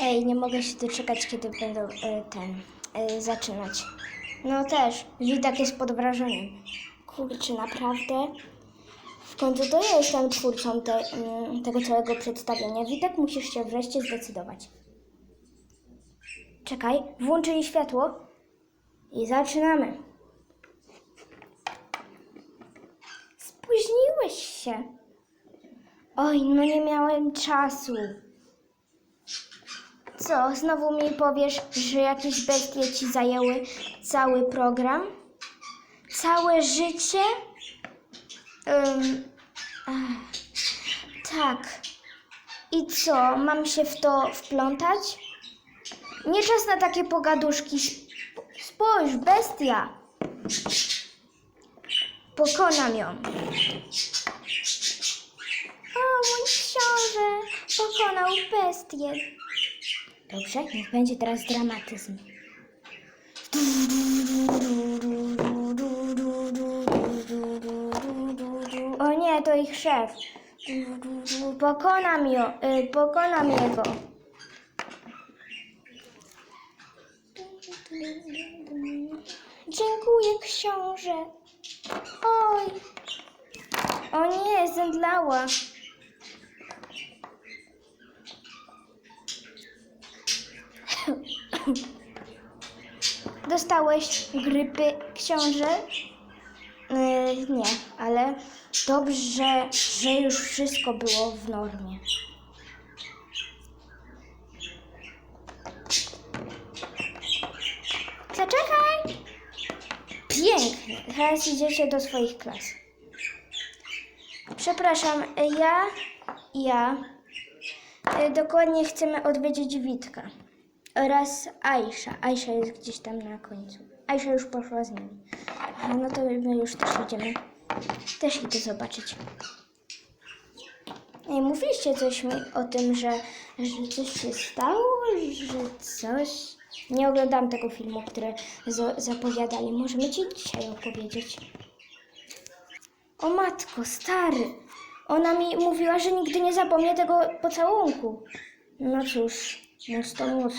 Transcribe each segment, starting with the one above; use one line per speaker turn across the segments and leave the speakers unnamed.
Ej, nie mogę się doczekać, kiedy będą e, ten e, zaczynać. No też, Widak jest pod wrażeniem. Kurczę, naprawdę? W końcu to ja jestem twórcą te, mm, tego całego przedstawienia. Widak, musisz się wreszcie zdecydować. Czekaj, włączyli światło i zaczynamy. Spóźniłeś się. Oj, no nie miałem czasu. Co, znowu mi powiesz, że jakieś bestie ci zajęły cały program? Całe życie? Ach, tak. I co, mam się w to wplątać? Nie czas na takie pogaduszki. Sp- Spójrz, bestia! Pokonam ją. O, mój książę pokonał bestię. Dobrze, niech będzie teraz dramatyzm. O nie, to ich szef. Pokonam ją, y, pokonam jego. Dziękuję, książę. Oj. O nie, zemdlała. Dostałeś grypy, książę? Yy, nie, ale dobrze, że już wszystko było w normie. Zaczekaj! Pięknie. Teraz idziecie do swoich klas. Przepraszam, ja, ja y, dokładnie chcemy odwiedzić Witka oraz Aisza. Aisza jest gdzieś tam na końcu. Aisza już poszła z. Aha, no to my już też idziemy. Też idę zobaczyć. Ej, mówiliście coś mi o tym, że, że coś się stało, że coś... Nie oglądałam tego filmu, które za- zapowiadali. Możemy ci dzisiaj opowiedzieć. O matko, stary. Ona mi mówiła, że nigdy nie zapomnie tego pocałunku. No cóż, mus to mus.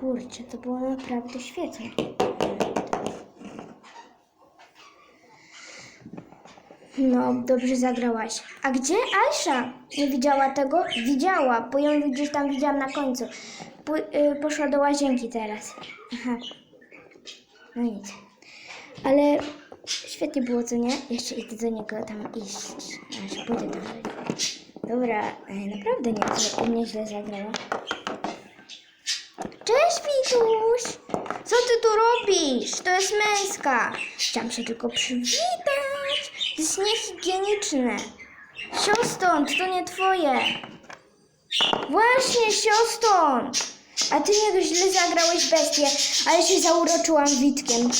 Kurczę, to było naprawdę świetne. No, dobrze zagrałaś. A gdzie Aisza? Nie widziała tego? Widziała, bo ją gdzieś tam widziałam na końcu. Pó- y, poszła do łazienki teraz. Aha. No nic. Ale świetnie było, co nie? Jeszcze idę do niego tam iść. Aż pójdę tam. Dobra, e, naprawdę nie, nieźle zagrała. Cześć, Wituś! Co ty tu robisz? To jest męska. Chciałam się tylko przywitać. To jest niehigieniczne. Sią stąd, to nie twoje. Właśnie, sią stąd. A ty nie źle zagrałeś bestię, ale się zauroczyłam Witkiem.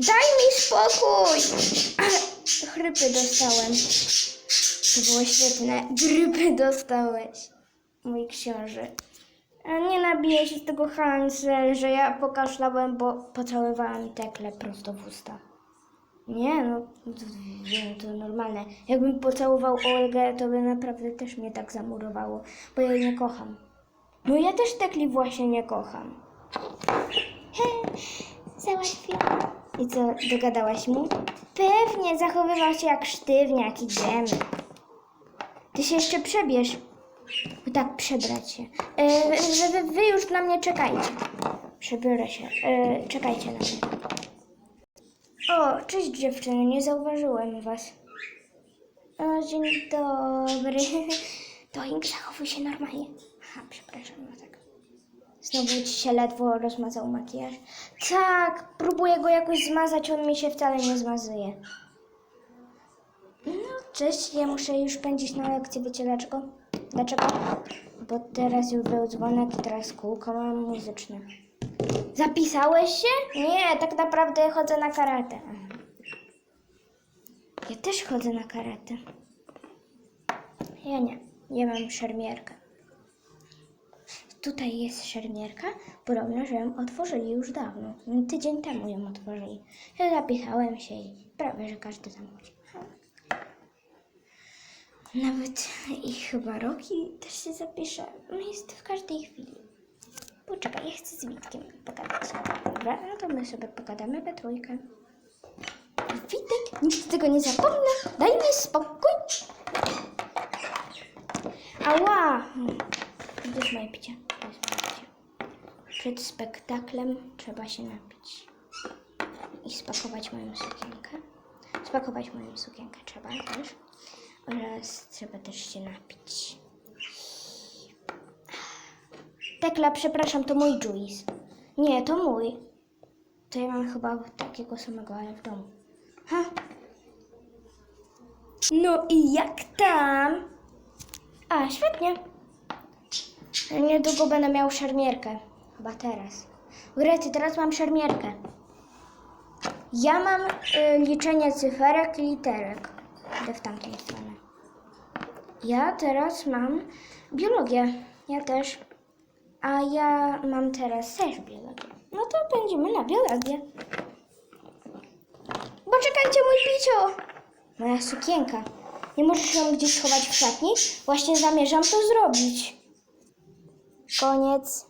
Daj mi spokój! Chrypy dostałem. To było świetne. Grypy dostałeś, mój książę. A nie nabijaj się z tego Hansel, że ja pokaszlałem, bo pocałowałam tekle prosto w usta. Nie, no, to, wiem, to normalne. Jakbym pocałował Olgę, to by naprawdę też mnie tak zamurowało, bo ja jej nie kocham. No ja też tekli właśnie nie kocham. Załatwiłam. I co, dogadałaś mu? Pewnie, zachowywał się jak sztywniak, idziemy. Ty się jeszcze przebierz. Tak, przebrać się. Wy, wy, wy już na mnie czekajcie. Przebiorę się. E, czekajcie na mnie. O, cześć dziewczyny, nie zauważyłem was. O, dzień dobry. Doink, zachowuj się normalnie. Aha, przepraszam, no tak. Znowu ci się ledwo rozmazał makijaż. Tak, próbuję go jakoś zmazać, on mi się wcale nie zmazuje. No, cześć, ja muszę już pędzić na lekcję, wiecie dlaczego? Dlaczego? Bo teraz już był dzwonek i teraz kółko mam muzyczne. Zapisałeś się? Nie, tak naprawdę chodzę na karate. Ja też chodzę na karate. Ja nie, nie mam szermierkę. Tutaj jest szermierka. Podobno, że ją otworzyli już dawno. Tydzień temu ją otworzyli. Ja zapisałem się i prawie, że każdy tam chodzi. Nawet i chyba Roki też się zapisze. No jest w każdej chwili. Poczekaj, ja chcę z Witkiem pogadać. Dobra, no to my sobie pogadamy we trójkę. Witek, nigdy tego nie zapomnę. Daj mi spokój. Ała! Jest moje picie. Przed spektaklem trzeba się napić. I spakować moją sukienkę. Spakować moją sukienkę trzeba też. Oraz trzeba też się napić. Tekla, przepraszam, to mój Juice. Nie, to mój. To ja mam chyba takiego samego, ale w domu. Ha. No i jak tam? A, świetnie. Niedługo będę miał szermierkę. Chyba teraz. Urety, teraz mam szermierkę. Ja mam y, liczenie cyferek i literek. Idę w tamtą stronę. Ja teraz mam biologię. Ja też. A ja mam teraz też biologię. No to będziemy na biologię. Poczekajcie, mój piciu! Moja sukienka. Nie możesz ją gdzieś schować w szatni? Właśnie zamierzam to zrobić. Koniec.